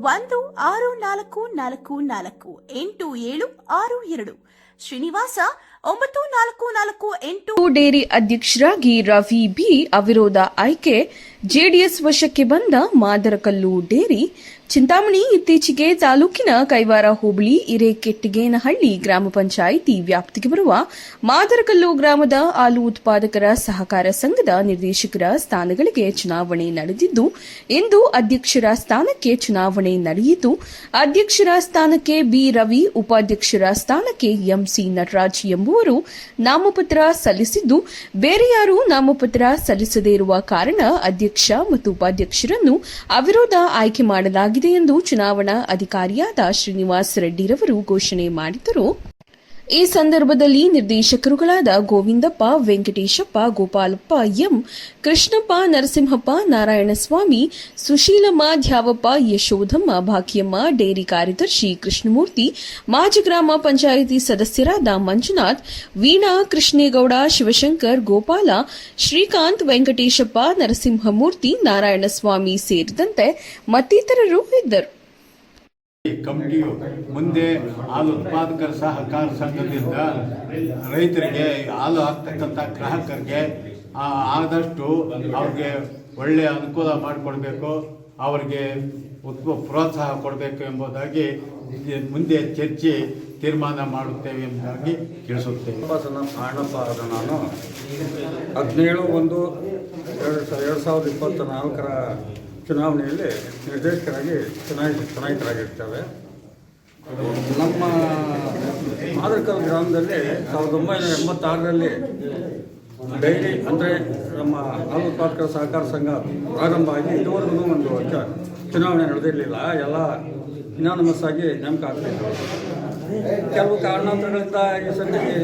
ಒಂದು ಆರು ನಾಲ್ಕು ನಾಲ್ಕು ನಾಲ್ಕು ಎಂಟು ಏಳು ಆರು ಎರಡು. ಶ್ರೀನಿವಾಸ ಒಂಬತ್ತು, ನಾಲ್ಕು ನಾಲ್ಕು, ಎಂಟು ಡೇರಿ ಅಧ್ಯಕ್ಷರಾಗಿ ರವಿ ಬಿ ಅವಿರೋಧ ಆಯ್ಕೆ. ಜೆಡಿಎಸ್ ವಶಕ್ಕೆ ಬಂದ ಮಾದರಕಲ್ಲು ಡೇರಿ. ಚಿಂತಾಮಣಿ ಇತ್ತೀಚೆಗೆ ತಾಲೂಕಿನ ಕೈವಾರ ಹೋಬಳಿ ಹಿರೇಕೆಟ್ಟಿಗೇನಹಳ್ಳಿ ಗ್ರಾಮ ಪಂಚಾಯಿತಿ ವ್ಯಾಪ್ತಿಗೆ ಬರುವ ಮಾದರಕಲ್ಲು ಗ್ರಾಮದ ಹಾಲು ಉತ್ಪಾದಕರ ಸಹಕಾರ ಸಂಘದ ನಿರ್ದೇಶಕರ ಸ್ಥಾನಗಳಿಗೆ ಚುನಾವಣೆ ನಡೆದಿದ್ದು, ಇಂದು ಅಧ್ಯಕ್ಷರ ಸ್ಥಾನಕ್ಕೆ ಚುನಾವಣೆ ನಡೆಯಿತು. ಅಧ್ಯಕ್ಷರ ಸ್ಥಾನಕ್ಕೆ ಬಿ ರವಿ, ಉಪಾಧ್ಯಕ್ಷರ ಸ್ಥಾನಕ್ಕೆ ಎಂಸಿ ನಟರಾಜ್ ಎಂಬುವರು ನಾಮಪತ್ರ ಸಲ್ಲಿಸಿದ್ದು, ಬೇರೆ ಯಾರೂ ನಾಮಪತ್ರ ಸಲ್ಲಿಸದೇ ಇರುವ ಕಾರಣ ಅಧ್ಯಕ್ಷ ಮತ್ತು ಉಪಾಧ್ಯಕ್ಷರನ್ನು ಅವಿರೋಧ ಆಯ್ಕೆ ಮಾಡಲಾಗಿದೆ ಎಂದು ಚುನಾವಣಾ ಅಧಿಕಾರಿಯಾದ ಶ್ರೀನಿವಾಸ್ ರೆಡ್ಡಿರವರು ಘೋಷಣೆ ಮಾಡಿದರು ಈ ಸಂದರ್ಭದಲ್ಲಿ ನಿರ್ದೇಶಕರುಗಳಾದ ಗೋವಿಂದಪ್ಪ, ವೆಂಕಟೇಶಪ್ಪ, ಗೋಪಾಲಪ್ಪ, ಎಂ ಕೃಷ್ಣಪ್ಪ, ನರಸಿಂಹಪ್ಪ, ನಾರಾಯಣಸ್ವಾಮಿ, ಸುಶೀಲಮ್ಮ ಧ್ಯಾವಪ್ಪ ಯಶೋಧಮ್ಮ, ಭಾಗ್ಯಮ್ಮ, ಡೇರಿ ಕಾರ್ಯದರ್ಶಿ ಕೃಷ್ಣಮೂರ್ತಿ, ಮಾಜಿ ಗ್ರಾಮ ಪಂಚಾಯಿತಿ ಸದಸ್ಯರಾದ ಮಂಜುನಾಥ್, ವೀಣಾ ಕೃಷ್ಣೇಗೌಡ, ಶಿವಶಂಕರ್ ಗೋಪಾಲ, ಶ್ರೀಕಾಂತ್ ವೆಂಕಟೇಶಪ್ಪ, ನರಸಿಂಹಮೂರ್ತಿ, ನಾರಾಯಣಸ್ವಾಮಿ ಸೇರಿದಂತೆ ಮತ್ತಿತರರು ಇದ್ದರು. ಈ ಕಮಿಟಿಯು ಮುಂದೆ ಹಾಲು ಉತ್ಪಾದಕರ ಸಹಕಾರ ಸಂಘದಿಂದ ರೈತರಿಗೆ ಹಾಲು ಹಾಕ್ತಕ್ಕಂಥ ಗ್ರಾಹಕರಿಗೆ ಆದಷ್ಟು ಅವ್ರಿಗೆ ಒಳ್ಳೆಯ ಅನುಕೂಲ ಮಾಡಿಕೊಡ್ಬೇಕು, ಅವರಿಗೆ ಉತ್ಪ, ಪ್ರೋತ್ಸಾಹ ಕೊಡಬೇಕು ಎಂಬುದಾಗಿ ಮುಂದೆ ಚರ್ಚೆ ತೀರ್ಮಾನ ಮಾಡುತ್ತೇವೆ ಎಂಬುದಾಗಿ ತಿಳಿಸುತ್ತೇವೆ. ಅಣ್ಣಪ್ಪ ಆದ ನಾನು ಹದಿನೇಳು ಒಂದು ಎರಡು ಸಾವಿರದ ಇಪ್ಪತ್ತ ನಾಲ್ಕರ ಚುನಾವಣೆಯಲ್ಲಿ ನಿರ್ದೇಶಕರಾಗಿ ಚುನಾಯ ಚುನಾಯಿತರಾಗಿರ್ತೇವೆ ನಮ್ಮ ಮಾದರಕಲ್ ಗ್ರಾಮದಲ್ಲಿ ಸಾವಿರದ ಒಂಬೈನೂರ ಎಂಬತ್ತಾರರಲ್ಲಿ ಡೈರಿ ಅಂದರೆ ನಮ್ಮ ಹಾಲು ಉತ್ಪಾದಕರ ಸಹಕಾರ ಸಂಘ ಪ್ರಾರಂಭ ಆಗಿ ಇದುವರೆಗೂ ಒಂದು ವರ್ಷ ಚುನಾವಣೆ ನಡೆದಿರಲಿಲ್ಲ. ಎಲ್ಲ ಇನಾನಮಸ್ ಆಗಿ ನೇಮಕ ಆಗ್ತಿತ್ತು. ಕೆಲವು ಕಾರಣಾಂತರಗಳಿಂದ ಈ ಸದ್ಯಕ್ಕೆ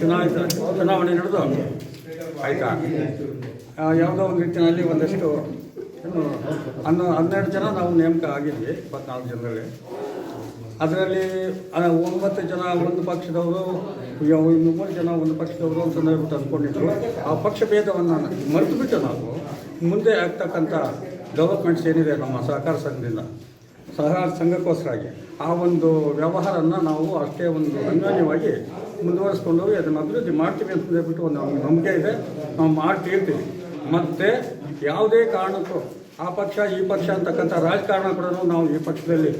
ಚುನಾಯಿತ ಚುನಾವಣೆ ನಡೆದು ಆಯಿತಾ? ಯಾವುದೋ ಒಂದು ರೀತಿಯಲ್ಲಿ ಒಂದಷ್ಟು ಹನ್ನೊ ಹನ್ನೆರಡು ಜನ ನಾವು ನೇಮಕ ಆಗಿದ್ವಿ, ಇಪ್ಪತ್ನಾಲ್ಕು ಜನರಲ್ಲಿ. ಅದರಲ್ಲಿ ಒಂಬತ್ತು ಜನ ಒಂದು ಪಕ್ಷದವರು ಮೂರು ಜನ ಒಂದು ಪಕ್ಷದವರು ಅಂತ ಹೇಳ್ಬಿಟ್ಟು ಅಂದ್ಕೊಂಡಿದ್ರು ಆ ಪಕ್ಷ ಭೇದವನ್ನು ಮರೆತು ಬಿಟ್ಟು ನಾವು ಮುಂದೆ ಆಗ್ತಕ್ಕಂಥ ಡೆವಲಪ್ಮೆಂಟ್ಸ್ ಏನಿದೆ ನಮ್ಮ ಸಹಕಾರ ಸಂಘದಿಂದ, ಸಹಕಾರ ಸಂಘಕ್ಕೋಸ್ಕರಾಗಿ, ಆ ಒಂದು ವ್ಯವಹಾರನ ನಾವು ಅಷ್ಟೇ ಒಂದು ಅನ್ಯೋನ್ಯವಾಗಿ ಮುಂದುವರಿಸ್ಕೊಂಡು ಅದನ್ನು ಅಭಿವೃದ್ಧಿ ಮಾಡ್ತೀವಿ ಅಂತ ಹೇಳ್ಬಿಟ್ಟು ಒಂದು ನಮಗೆ ಇದೆ. ನಾವು ಮಾಡ್ತಿರ್ತೀವಿ ಮತ್ತು ಯಾವುದೇ ಕಾರಣಕ್ಕೂ ಆ ಪಕ್ಷ, ಈ ಪಕ್ಷ ಅಂತಕ್ಕಂಥ ರಾಜಕಾರಣ ಕೂಡ ನಾವು ಈ ಪಕ್ಷದಲ್ಲಿ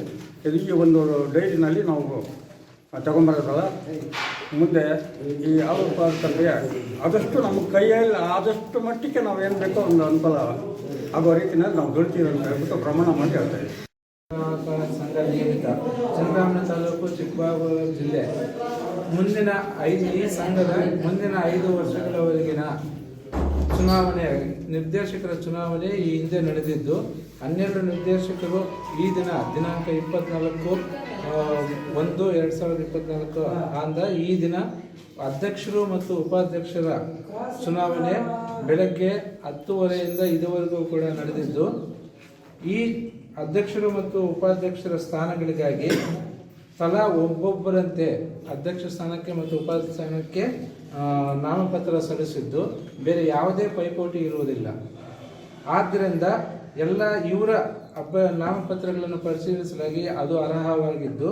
ಈ ಒಂದು ಡೈರಿನಲ್ಲಿ ನಾವು ತಗೊಂಬರೋದಲ್ಲ ಮುಂದೆ ಈ ಯಾವ ಉತ್ಪಾದಕರಿಗೆ ಆದಷ್ಟು ನಮ್ಮ ಕೈಯಲ್ಲಿ ಆದಷ್ಟು ಮಟ್ಟಿಗೆ ನಾವು ಏನು ಬೇಕೋ ಒಂದು ಅನುಕೂಲ ಆಗೋ ರೀತಿಯಲ್ಲಿ ನಾವು ದುಡಿತೀವಿ ಅಂತ ಹೇಳ್ಬಿಟ್ಟು ಪ್ರಮಾಣ ಮಾಡಿ ಹೇಳ್ತಾ ಇದ್ದೀವಿ. ಸಂಘ ನಿಯಮಿತ ಚಂದ್ರಾಮಣ ತಾಲೂಕು ಚಿಕ್ಕಬಳ್ಳಾಪುರ ಜಿಲ್ಲೆ. ಮುಂದಿನ ಐದು ಈ ಸಂಘದ ಮುಂದಿನ ಐದು ವರ್ಷಗಳವರೆಗಿನ ಚುನಾವಣೆ ನಿರ್ದೇಶಕರ ಚುನಾವಣೆ ಈ ಹಿಂದೆ ನಡೆದಿದ್ದು, ಹನ್ನೆರಡು ನಿರ್ದೇಶಕರು ಈ ದಿನ, ದಿನಾಂಕ ಇಪ್ಪತ್ನಾಲ್ಕು ಒಂದು, ಎರಡು ಸಾವಿರದ ಇಪ್ಪತ್ನಾಲ್ಕು ಆಂದ ಈ ದಿನ ಅಧ್ಯಕ್ಷರು ಮತ್ತು ಉಪಾಧ್ಯಕ್ಷರ ಚುನಾವಣೆ ಬೆಳಗ್ಗೆ ಹತ್ತುವರೆಯಿಂದ ಇದುವರೆಗೂ ಕೂಡ ನಡೆದಿದ್ದು. ಈ ಅಧ್ಯಕ್ಷರು ಮತ್ತು ಉಪಾಧ್ಯಕ್ಷರ ಸ್ಥಾನಗಳಿಗಾಗಿ ತಲಾ ಒಬ್ಬೊಬ್ಬರಂತೆ ಅಧ್ಯಕ್ಷ ಸ್ಥಾನಕ್ಕೆ ಮತ್ತು ಉಪಾಧ್ಯಕ್ಷ ಸ್ಥಾನಕ್ಕೆ ನಾಮಪತ್ರ ಸಲ್ಲಿಸಿದ್ದು. ಬೇರೆ ಯಾವುದೇ ಪೈಪೋಟಿ ಇರುವುದಿಲ್ಲ. ಆದ್ದರಿಂದ ಎಲ್ಲ ಇವರ ಅಬ್ಬ ನಾಮಪತ್ರಗಳನ್ನು ಪರಿಶೀಲಿಸಲಾಗಿ ಅದು ಅರ್ಹವಾಗಿದ್ದು,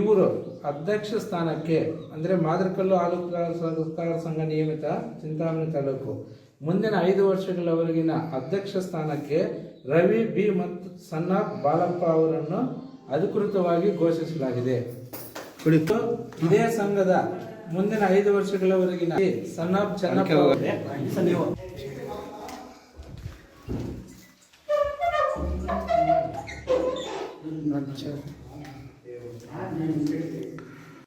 ಇವರು ಅಧ್ಯಕ್ಷ ಸ್ಥಾನಕ್ಕೆ, ಅಂದರೆ ಮಾದರಕಲ್ಲು ಆಲೂಕಾರ ಸಹಕಾರ ಸಂಘ ನಿಯಮಿತ ಚಿಂತಾಮಣಿ ತಾಲೂಕು, ಮುಂದಿನ ಐದು ವರ್ಷಗಳವರೆಗಿನ ಅಧ್ಯಕ್ಷ ಸ್ಥಾನಕ್ಕೆ ರವಿ ಬಿ ಮತ್ತು ಸನ್ನಾಪ್ ಬಾಲಪ್ಪ ಅವರನ್ನು ಅಧಿಕೃತವಾಗಿ ಘೋಷಿಸಲಾಗಿದೆ. ಕುರಿತು ಇದೇ ಸಂಘದ ಮುಂದಿನ ಐದು ವರ್ಷಗಳವರೆಗಿನ ಸಣ್ಣ ಆಫ್ Thank.